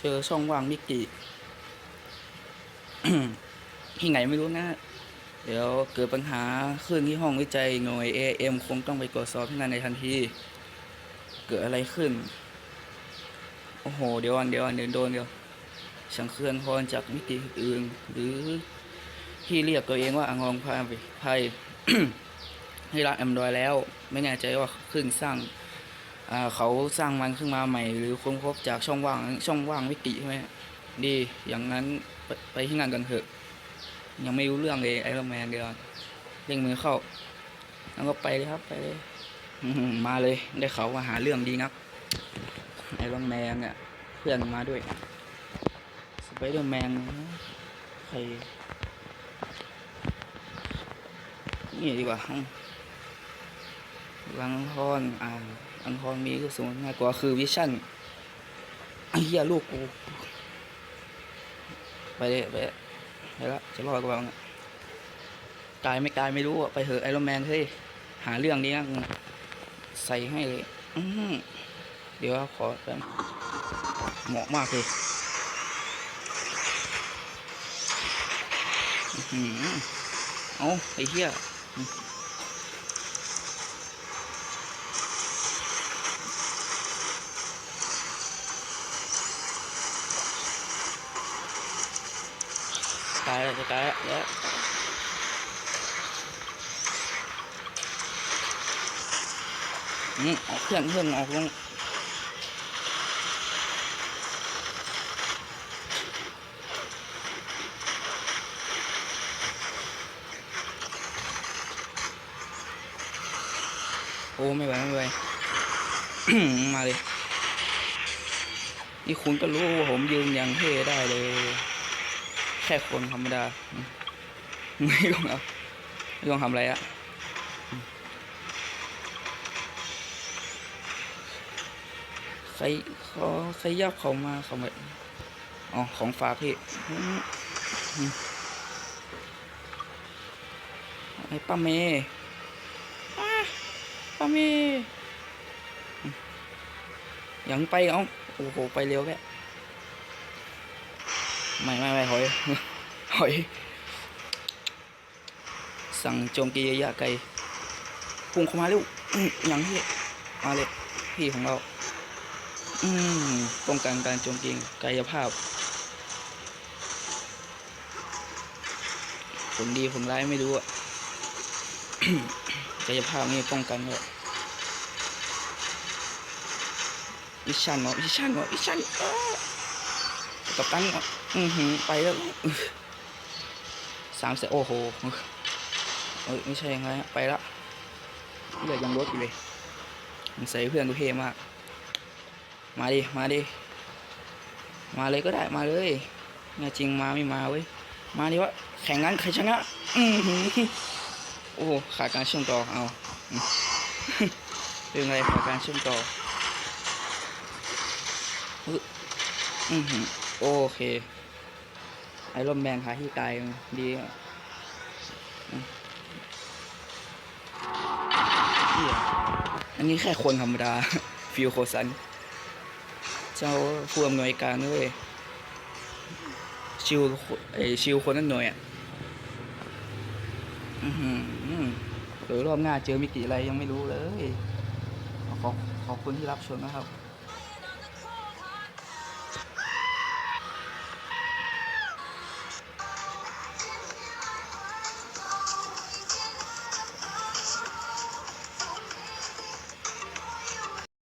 เจอช่องว่างมิกิที่ไหนไม่รู้นะ เดี๋ยวเกิดปัญหาขึ้นที่ห้องวิจัยหน่วย AM คงต้องไปตรวจสอบที่นั่นในทันที เกิดอะไรขึ้น โอ้โห เดี๋ยววันเดี๋ยววันเดี๋ยวโดนเดี๋ยวสังเครืองพรจากมิติอื่น หรือที่เรียกตัวเองว่าอังรองพายไพให้รักแอมดอยแล้ว ไม่แน่ใจว่าขึ้นสร้าง เขาสร้างมันขึ้นมาใหม่ หรือค้นพบจากช่องว่างช่องว่างมิติใช่ไหมดีอย่างนั้นไปไปที่งานกันเถอะ ยังไม่รู้เรื่องเลยไอรอนแมนเดียวเร่งมือเข้า แล้วก็ไปเลยครับไปเลยมาเลยได้เขาว่าหาเรื่องดีนักไอรอนแมนเนี่ยเพื่อนมาด้วยสไปเดอร์แมนใครนี่ดีกว่าห้องลังทอนอ่า ลังทอนมีก็สูงง่ายกว่าคือวิชั่นไอ้เหี้ยลูกกู ไปเลยไปไปละจะรอดกว่าเนี่ยตายไม่ตายไม่รู้อะไปเถอะไอรอนแมนเฮ้ยหาเรื่องนี้นะใส่ให้เลยอืเดี๋ยวขอแป๊บเหมาะมากเลยอือเอาไอ้เหี้ย ตายแล้วจะตายแล้วแล้วอืมเอาเครื่องเครื่องออกลงโอ้ไม่ไหวไม่ไหวมาเลย นี่คุณก็รู้ว่าผมยืนย่างเท่ได้เลย ค่คนธรรมดาไม่ต้องเอาไม่ต้องทำอะไรอะใครเขาใครยับเขามาเขามาอ๋อของฝากพี่ไอ้ป้าเมย์ป้าเมย์ยังไปเอาโอ้โห ไปเร็วแก ไม่ไม่ไม่หอยหอย สั่งโจมตีระยะไกลพุ่งเข้ามาเร็วอย่างที่มาเลยพี่ของเรา อืมป้องกันการโจมตีกายภาพ ผลดีผลร้ายไม่รู้อะกายภาพนี่ป้องกันเลยอิชันเนาะอิชันเนาะอิชันเออ กับตันอือหือไปแล้วสามเสโอ้โหเอ้ยไม่ใช่ยังไงไปละเหลือยังรถอยู่เลยมันใส่เพื่อนกูเท่มาก มาดิ มาดิ มาเลยก็ได้มาเลยแน่จริงมาไม่มาเว้ย มาดิวะแข่งงั้นใครชนะ อือหือโอ้โหขาดการเชื่อมต่อเอาเรื่องอะไรขาดการเชื่อมต่ออืออือหือ โอเค ไอรอนแมนหาที่ตายดีอันนี้แค่คนธรรมดา ฟิวโคซัน เจ้าผู้อำนวยการด้วยชิวไอชิวคนนั้นหน่วยอะอือหือเดี๋ยวรอบหน้าเจอมิติอะไรยังไม่รู้เลย ขอขอบคุณที่รับชมนะครับ